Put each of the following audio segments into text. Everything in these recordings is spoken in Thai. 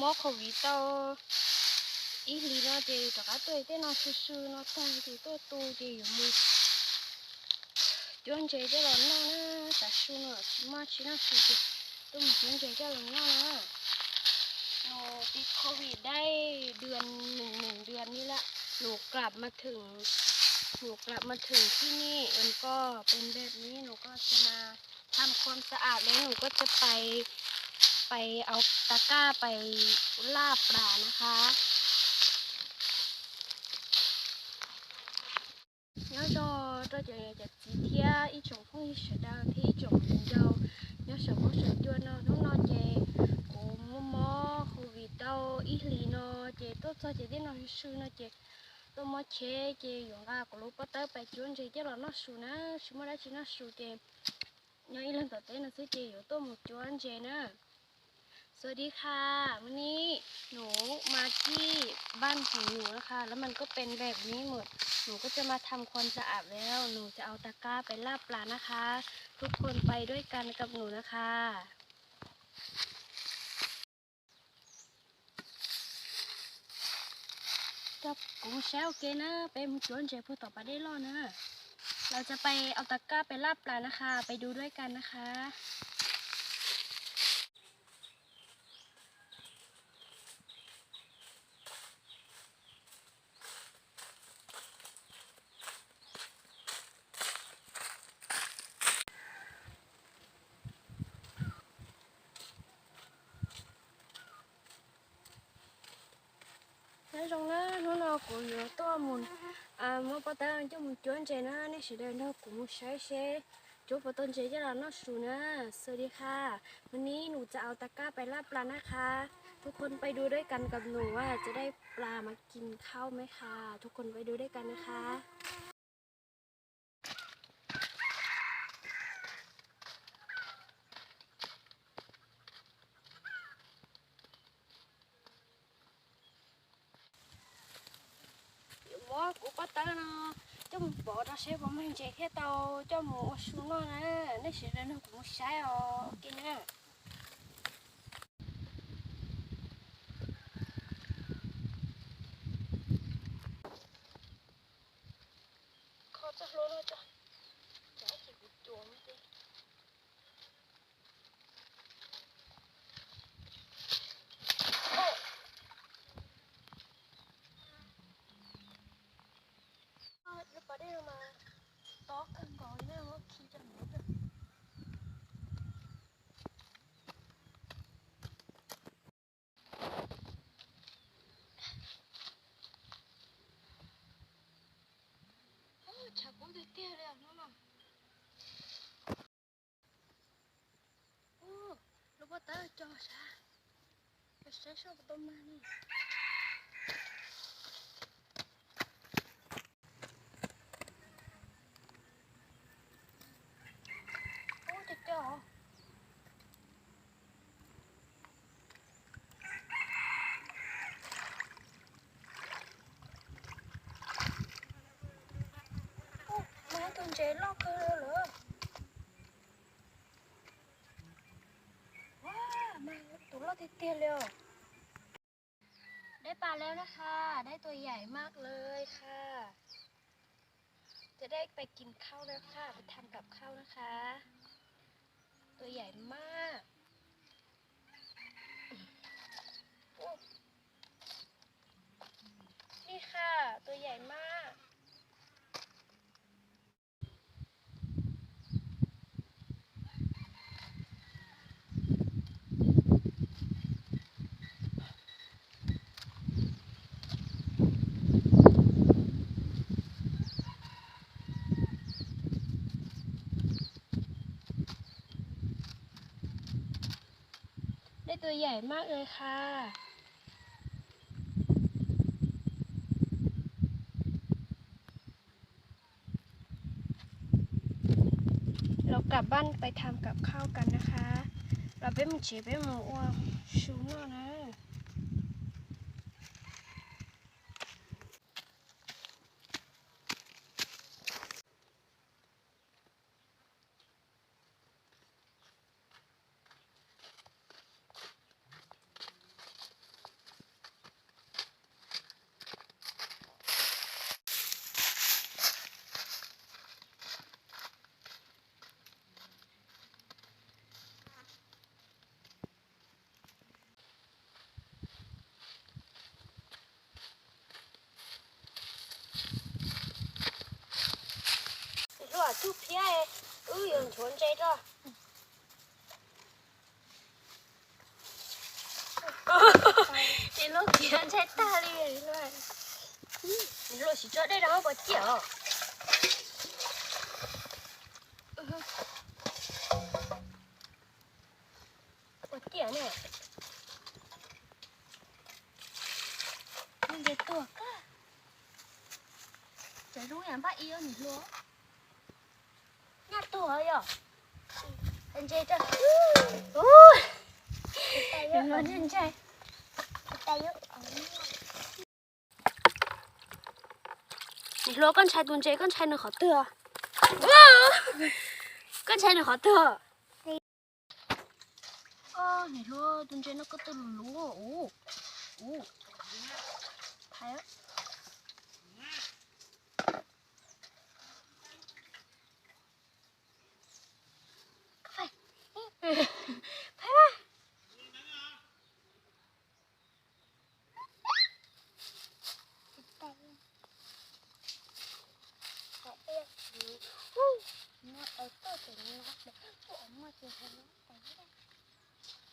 มอเขวิตาอีหลีนาเจแต่ก็ตัวเต้นเนาซื่อๆเนาตั้งที่ตัวตูเจอยู่มือจนเจจหลอนเนานะแต่ชูนาะมาชินะชูเจตัวมันจนเจจหลอนเนานะหนูติดโควิดได้เดือนหนึ่งหนึ่งเดือนนี่ละหนูกลับมาถึงหนูกลับมาถึงที่นี่มันก็เป็นแบบนี้หนูก็จะมาทำความสะอาดแล้วหนูก็จะไป ไปเอาตะกร้าไปล่าปลานะคะ然后这就也就几天一种风一时的，一种就有什么水多呢？侬那这我么么后尾到一里呢，这都做这点那是呢这。tôi mới chế chế dùng ra của lúc bắt tới bài chuyên chế chế là nó sù nó sù mà đã chỉ nó sù chế nhớ ý lần đầu tiên là sẽ chế dùng tôi một chuyên chế nữa สวัสดีค่ะวันนี้หนูมาที่บ้านของหนูนะคะ แล้วมันก็เป็นแบบนี้หมด หนูก็จะมาทำความสะอาดแล้ว หนูจะเอาตะกร้าไปลาบปลานะคะ ทุกคนไปด้วยกันกับหนูนะคะกับกูแชวเกนะเป็นจวนเจพูดต่อไปได้รอดนะ เราจะไปเอาตะกร้าไปลาบปลานะคะ ไปดูด้วยกันนะคะ nói chung đó nó nó cũng nhiều to muốn à mà bắt đầu cho mình chuyến chạy nó nên sẽ đến đâu cũng một sai xe chú bắt đầu chạy cho là nó sù นะสวัสดีค่ะ วันนี้หนูจะเอาตะกร้าไปล่าปลานะคะ ทุกคนไปดูด้วยกันกับหนูว่าจะได้ปลามากินข้าวไหมคะทุกคนไปดูด้วยกันนะคะ sẽ bấm mình chạy theo tàu cho mùa xuống nó nè nó sẽ ra nó cũng sai rồi kia nè chả có thể tia được nữa mà. Ô, lúc bắt tới cho xa. Cho xa sao mà tôm mà nè. Ôi, má con trẻ lo cơ nữa. Wow, มาตัวเราเตี้ยเลยได้ปลาแล้วนะคะ ได้ตัวใหญ่มากเลยค่ะ จะได้ไปกินข้าวแล้วค่ะไปทำกับข้าวนะคะ ตัวใหญ่มากนี่ค่ะ ตัวใหญ่มาก ได้ตัวใหญ่มากเลยค่ะ เรากลับบ้านไปทำกับข้าวกันนะคะ เราเป็นเฉีเป็นหมูอ้วนชูมากนะ chút phía ấy ừ dùng chuồn chơi cho chị lúc kia chơi ta đi rồi rồi chỉ cho đây đó bỏ chịu bỏ chịu này nhưng cái tuột á Trời đúng là bắt yêu nhỉ luôn Nhà tuột rồi Anh chơi cho Ui Đừng nói anh chơi ู้ก้อนช้ยตุนเจก้อนช้หนูขอเตือก็ใชาหนูขอเตือเออไหนเธอตุนเจนก็ตื่นรู้โอ้โอ้ไปแล้ว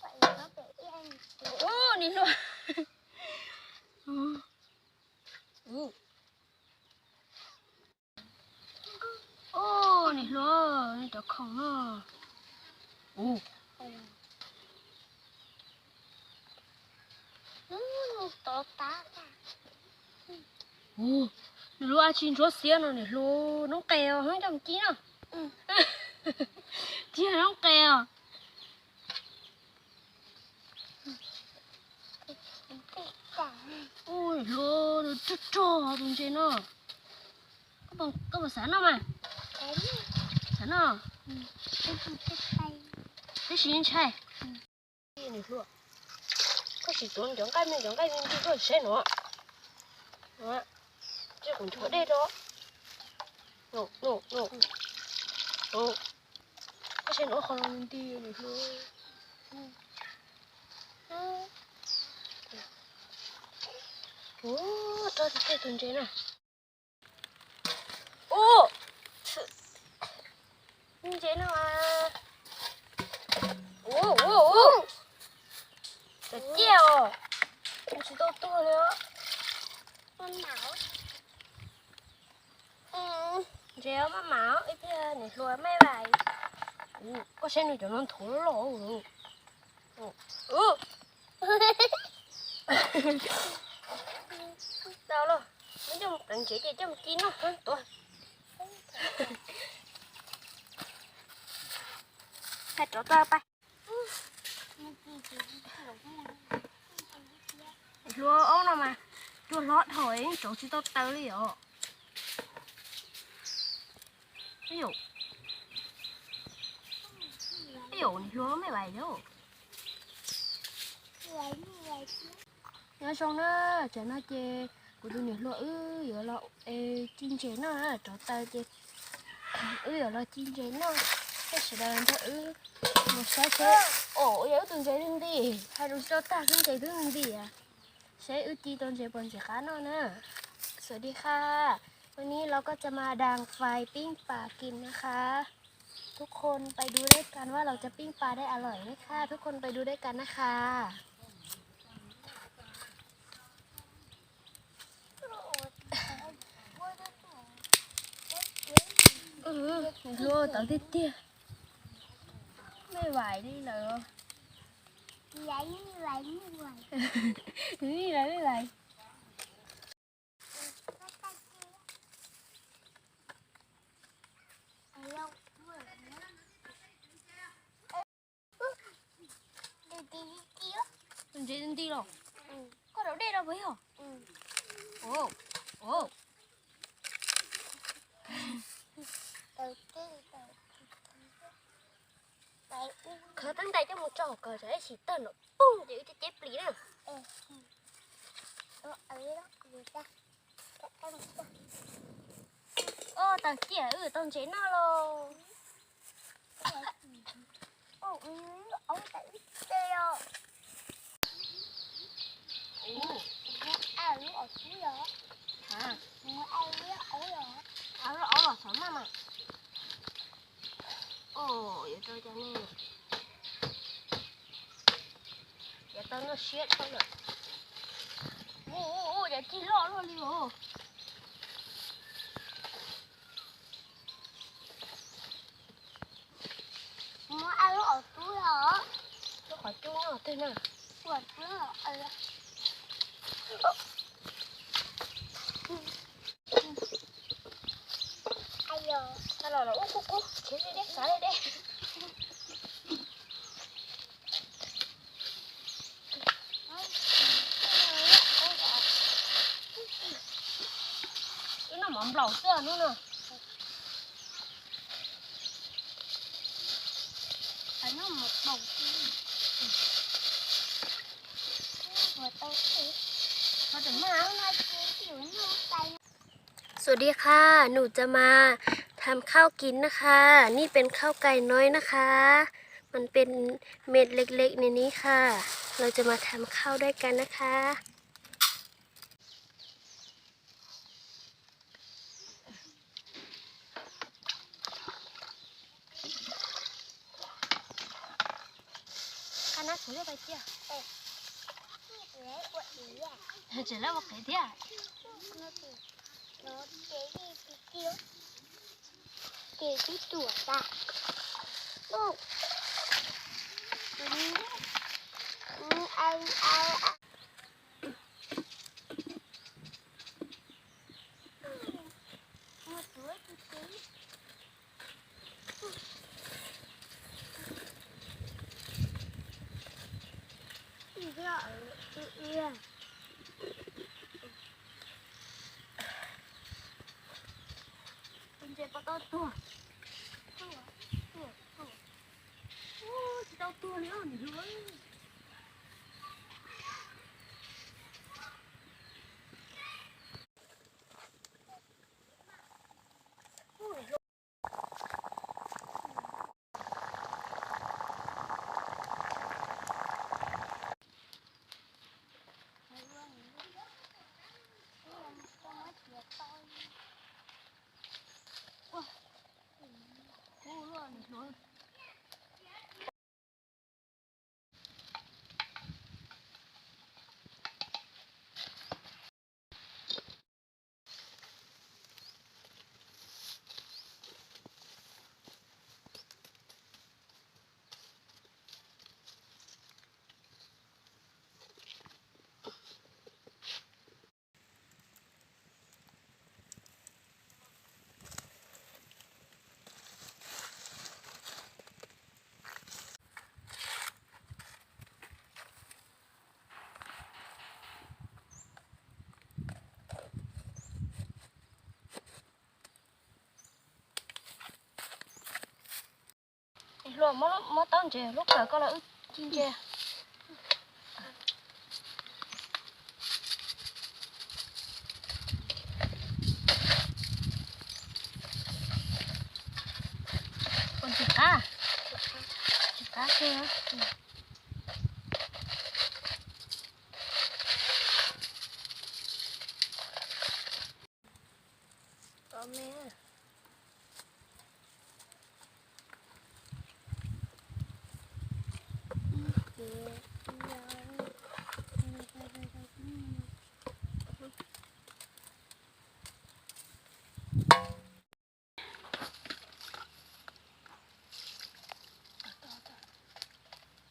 phải mà ô nhìn luôn ừ. Ừ. ô nhìn luôn nhìn được không à ô ô nhìn luôn ai chín chúa xiên rồi nhìn luôn nó kèo hết trong chín à chín nó kèo ôi lô nó chết trò đồng trên nó có bằng có bằng sáng nào mà sáng nào thế xin chạy đi này luôn có chỉ tuần giống cái mình giống cái mình đi rồi sẽ nữa đó 这种车来着？no no no no，而且我好难的，你说，嗯嗯，哦，到底在蹲着呢？哦，是，你在哪啊？哦哦哦，再见哦，你知道多了，我哪？ 제가 엄마 이제 내 소에 매발 오 어제는 저는 돌로 오오 đâu rồi nó trong tận chỉ để trong chi nó hơn tuổi. Hai chỗ to bay lúa ống nào mà lúa lót hồi chỗ chỉ to tới rồi rồi ví dụ ví dụ lúa mấy bài đâu nhớ xong đó chả nó chê của tôi nhớ lo ư giờ lo ê chín chế nó là trò tay chê ư giờ lo chín chế nó cái sự đàn cho ư một sai chế ồ giờ tuần chế đừng đi hai đứa cho ta không chế đừng đi à sẽ ư chi tuần chế bồn chế khá nó nè สวัสดีค่ะ วันนี้เราก็จะมาดังไฟปิ้งปลากินนะคะ ทุกคนไปดูด้วยกันว่าเราจะปิ้งปลาได้อร่อยไหมคะทุกคนไปดูด้วยกันนะคะเออไม่รู้ตอนเตี้ยๆไม่ไหวนี่เหรอนี่ไรไม่ไหว 이제는 뒤로. 응. 걸어 내려 보여. 응. 오. 오. Khởi tăng tay cho một trò cờ rễ xịt tên rồi Bung giữ cho chép lì nè Ừ Ở đây đó Người ta Ô tờ kia ừ tông chế nó lô Ô ừ Ông tại biết rồi เอาลูออกซื้อเหรอฮะมึงอาลูกเอาเรออาลูกอาเรสามมาโอ้ยเจ้าจะนี่เดี๋ยวตอนนี้เชียดเขาเลยโอ้โหเดี๋ยวกินรอดรอเลยโอ้มึเอาลูออกซื้อเหรอลูกขอจู้เหรอเต้นอะปวดเมื่อเออ Ừ. Ai giờ? Sao là nó ú cú cú Chết đi đấy, xả đi đấy Nó mỏng lẩu xưa nữa nè Phải nó một bầu tiên. Vừa tao thấy. Mà đừng mà Nó nói kiểu nó tay สวัสดีค่ะ หนูจะมาทำข้าวกินนะคะ นี่เป็นข้าวไก่น้อยนะคะ มันเป็นเม็ดเล็กๆในนี้ค่ะ เราจะมาทำข้าวด้วยกันนะคะ Khá nát xuống đây chưa Lấy quật ý à? Chỉ là một cái thế à Nó thì nó chế đi cái kiểu. Chế cái tủa ta. Ô. Ừ. Ừ, anh anh anh. Một túi một túi. Ý gạo, ý ý à. Bên trên có to tua Tua, tua, tua. Ô, chỉ to tua nữa nhỉ luôn Ô, luôn nhỉ luôn rồi mất mất tao chè lúc nào có là ức chín chè còn thịt cá thịt cá kia có mẹ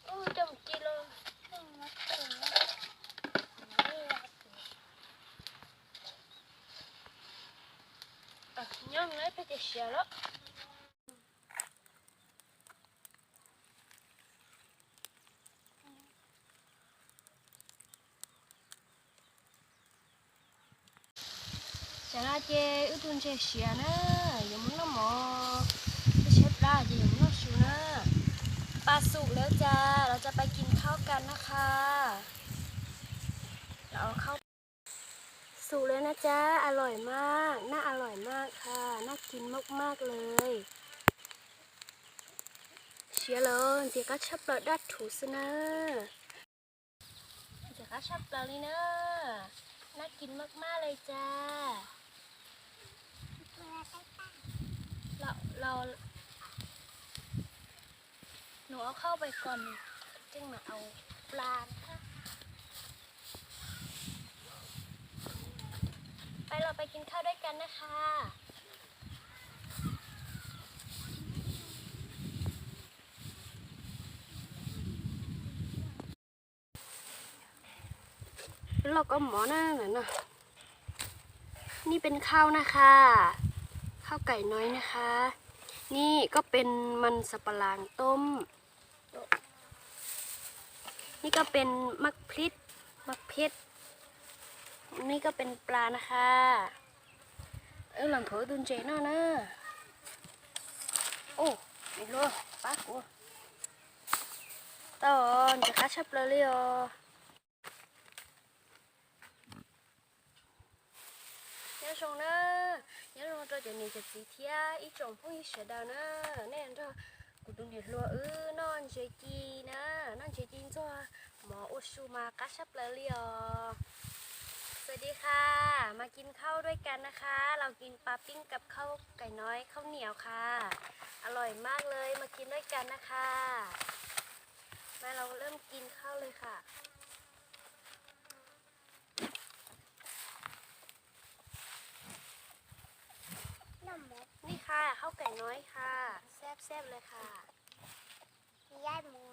ôi trăm kilo à nhớ lấy cái chè đó chả là chè ước tuần chè xìa nè giống nó mò cái xếp ra gì giống nó xù nè ปลาสุกแล้วจ้า เราจะไปกินข้าวกันนะคะเดี๋ยวเอาเข้าสุกแล้วนะจ๊ะอร่อยมาก น่าอร่อยมากค่ะ น่า กินมากๆเลยเชียร์เลยเดี๋ยวก็ชับเราดัดถูสนะเดี๋ยวก็ชอบเราเลยเนอะน่ากินมากๆเลยจ้าเราเราหนูเอาเข้าไปก่อนจึงมาเอาปลานะคะไปเราไปกินข้าวด้วยกันนะคะ ก็หมอหน้าหน่อยนะนี่เป็นข้าวนะคะ ข้าวไก่น้อยนะคะ นี่ก็เป็นมันสับปะหลังต้ม นี่ก็เป็นมักพริกมักเพชรนี่ก็เป็นปลานะคะเออหลังเถอดุนเจน่านะโอ้ไม่รู้ป้ากูตอนจะคัดชับเลยเลยอ๋อ เนะยังงจะนี่จะสีเทียอีจงพงอีเสดานะแน่นจ้ากูดูเดือดรั那种呢，伢弄着就你就几天，一种不น学到呢，那着古东的落呃，那最近呢，那最近做毛乌苏嘛，嘎啥不了。สวัสดีค่ะ มากินข้าวด้วยกันนะคะ เรากินปลาปิ้งกับข้าวไก่น้อยข้าวเหนียวค่ะ อร่อยมากเลยมากินด้วยกันนะคะมาเราเริ่มกินข้าวเลยค่ะ น้ำหมด นี่ค่ะข้าวไก่น้อยค่ะ แซ่บๆเลยค่ะย้ายมัว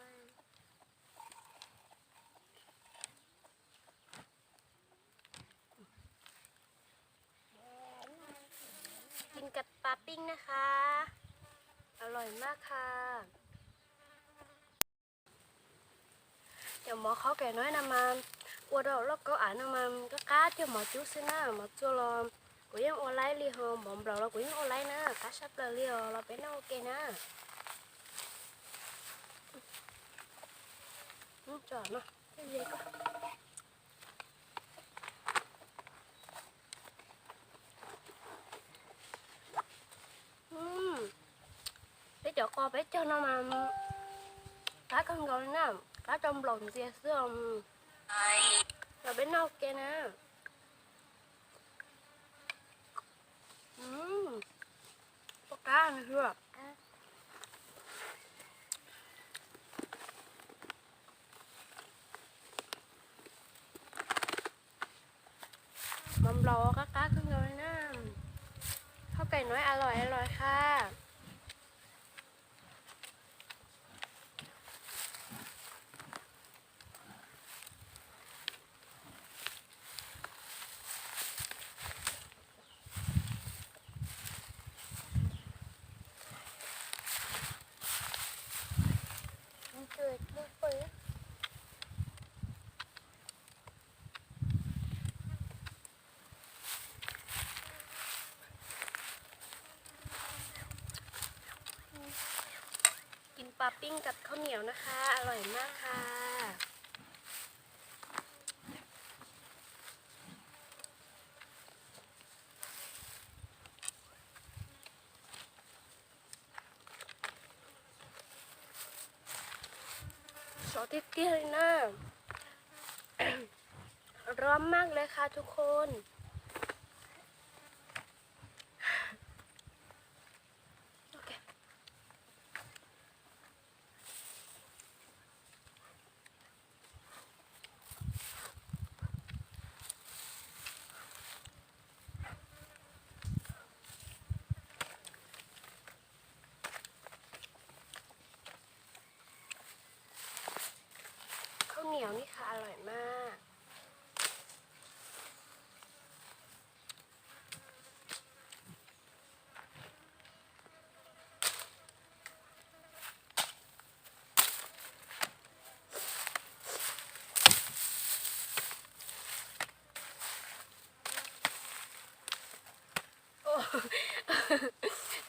กินกับปลาปิ้งนะคะ อร่อยมากค่ะ เดี๋ยวหมอเขาแก่น้อยนำมาอวดเราแล้วก็อ่านนำมาก็ก้าเที่ยวหมอจุ๊ซินะหมอจุ๊ลอม กูยังออนไลน์ลีหอมบอกเราเรากูยังออนไลน์นะก้าชับเราลีหอเราเป็น อืมปากกาเพื่อมอมรอกาก้าขึ้นเลยนะข้าวไก่น้อยอร่อยอร่อยค่ะ มันเกิดลูกปืน กิน ปิ้งกับข้าวเหนียวนะคะ อร่อยมากค่ะซอเตี้ยเลยนะร้อนมากเลยค่ะทุกคน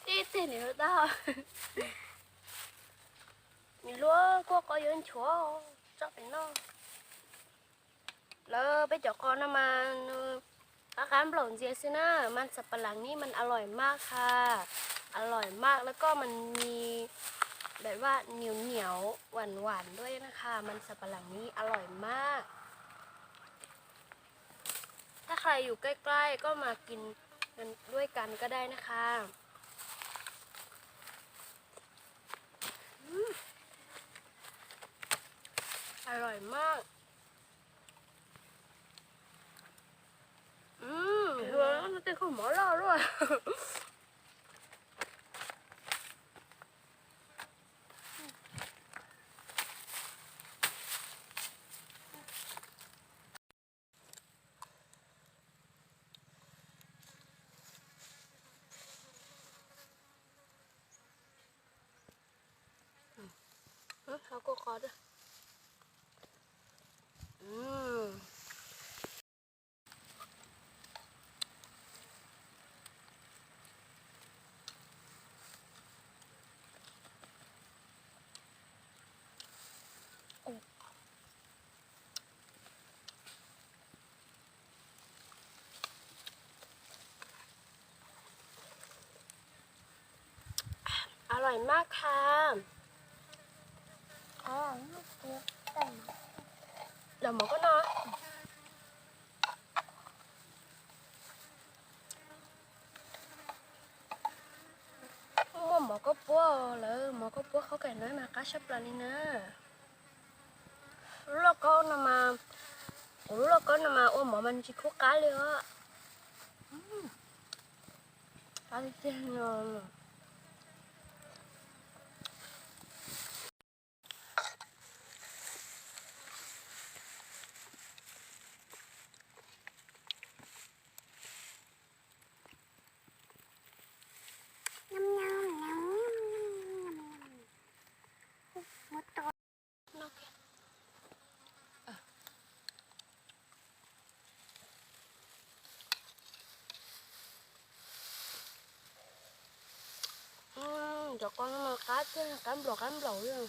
1.5 đó Nhìn lúa có có dân chúa Chắc phải nó Lỡ bây giờ con nó mà Các khám lộn dễ xin á Mình sập bằng lắng ní mình ăn lỏi mạc ha Ăn lỏi mạc แล้วก็มันมีแบบว่าเหนียวเหนียวหวานหวานด้วยนะคะ มันสับปะหลังนี้อร่อยมาก ถ้าใครอยู่ใกล้ ๆ ก็มากินันด้วยกันก็ได้นะคะอร่อยมาก อืมเธอต้องติดข้หมอล่อด้วย เอาก็คอด้วยอืมอร่อยมากค่ะ อ๋อลูกเดียวแต่งเดี๋ยวหมอก็นอนหมอก็ปัวเลยหมอก็ปัวเขาแก่น้อยมาก็ชอบปลานี่นะแล้วก็นำมาแล้วก็นำมาโอ้หมอมันจิคุกาเลยอะอืมปลาที่เจ๋งเนาะ ยำยำยำยำยำมดตัว นอกอืมเดี๋ยวก่อนมากัด เจ้ากันบลอกกัน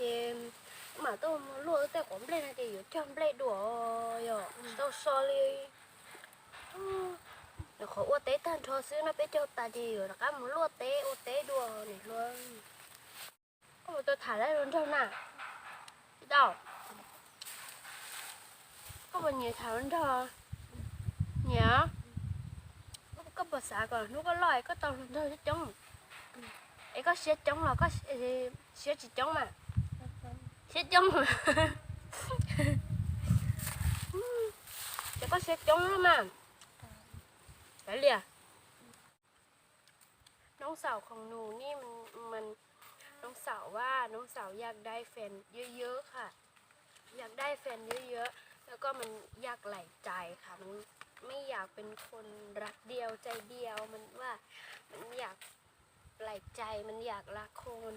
thì mà tôi luôn tay cũng lên này thì trong lên đùa rồi. Tôi so đi nó khó uất tế tan cho xíu nó biết cho ta thì rồi cả một lúa tế uất tế đùa này luôn. Có một tôi thả lại luôn trong nào. Đâu? Có bao nhiêu thảo đến thờ nhớ có bờ xả còn nó có loài có tàu thôi chứ chống ấy có xe chống là có xe chống mà xe chống mà chỉ có xe chống đó mà phải liền น้องสาวของหนูนี่มันมันน้องสาวว่าน้องสาวอยากได้แฟนเยอะๆค่ะ อยากได้แฟนเยอะๆแล้วก็มันอยากไหลใจค่ะมันไม่อยากเป็นคนรักเดียวใจเดียวมันว่ามันอยากไหลใจมันอยากรักคน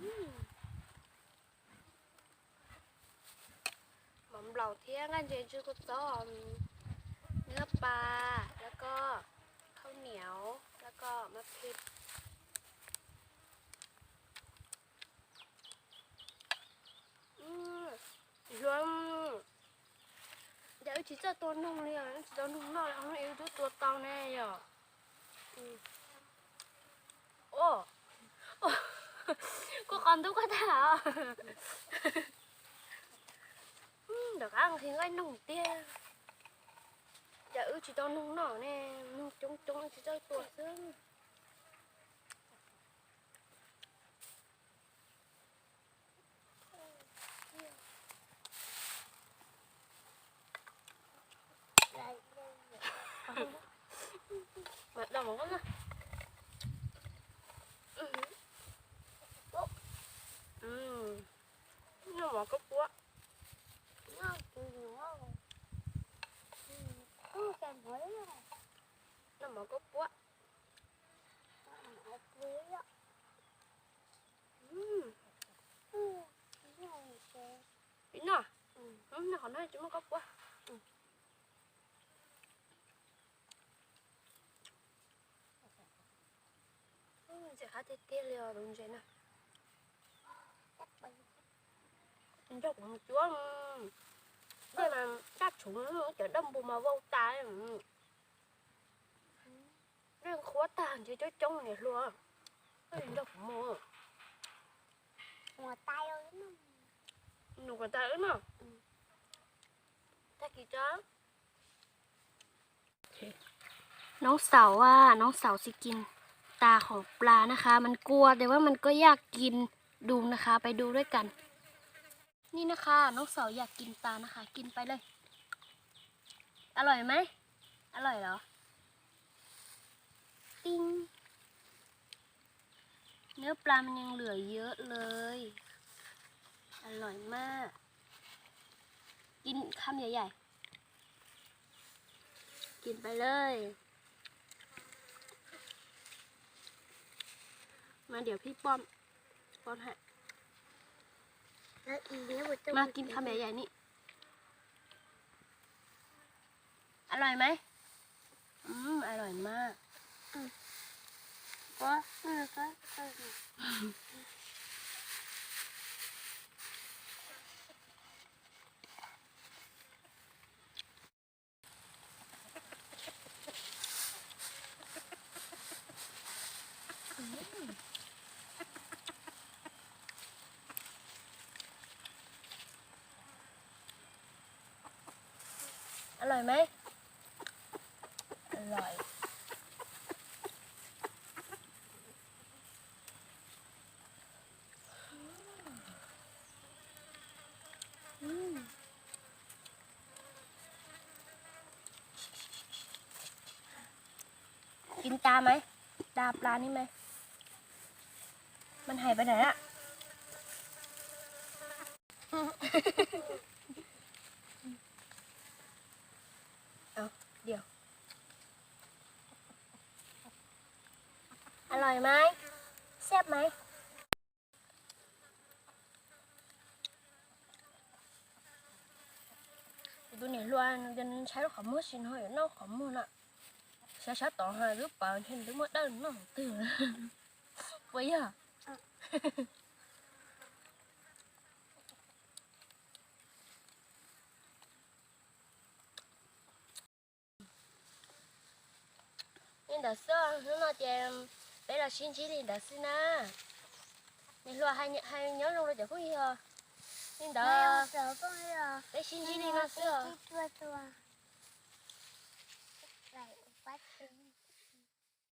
มหม่อมเหล่าเที่ยงกันเจนชื่อกุศลเนื้อปลา แล้วก็ ข้าวเหนียว แล้วก็ มะพริก อืมรวม chỉ cho tôi nông liền chỉ cho nông nó không yêu tôi tôi tao nè giờ ừ. ô ô có con tôi có thả Ừ, được ăn thì anh nông tia dạ ư chỉ cho nông nọ nè nông trống trống chỉ cho tuột xương mà đâu mà có nè ừ ừ nó mà có quá nó từ nó không cần hỏi nó nó mà có quá ở dưới đó ừ ừ nó sẽ biết nó ừ ừ nó còn nói chúng nó có quá ừ Ừ, sẽ khá tê tê liều đúng rồi nè chắc bị Mình cho cũng chúa ừ. Đây mà các chúng nó kiểu đâm bù mà vô tay ừ. Đây là khó tàn chứ cho trông này luôn Đây là cũng mồ ngoài tay ơi nó Nụ còn ta ớt nào Ừ. Ta kỳ chó น้องเสาว่าน้องเสาสิกินตาของปลานะคะ มันกลัวแต่ว่ามันก็อยากกินดูนะคะ ไปดูด้วยกัน นี่นะคะ น้องเสาอยากกินตานะคะ กินไปเลย อร่อยไหมอร่อยเหรอติ้งเนื้อปลามันยังเหลือเยอะเลย อร่อยมาก กินคำใหญ่ๆ กินไปเลย มาเดี๋ยวพี่ป้อมป้อนให้ nó ý nghĩa của tôi มากินคำใหญ่ๆนี่ อร่อยไหม อืม อร่อยมาก có ừ, có có อร่อยไหม อร่อย กินตา ไหมตาปลานี่ไหม มันหายไปไหนอะเอาเดี๋ยว อร่อยไหมแซ่บไหม tôi nhảy loa dân trái nó khỏi mưa xin hơi nó khỏi mưa nè sẽ sẽ tỏ hai đứa bạn thêm đứa mất đơn nó từ vậy à nhưng đã xưa nó nói chèm đây là xin chỉ thì đã xin à nên loa hai hai nhớ luôn rồi chả có gì à nhưng đã rồi đây xin chỉ thì nó xưa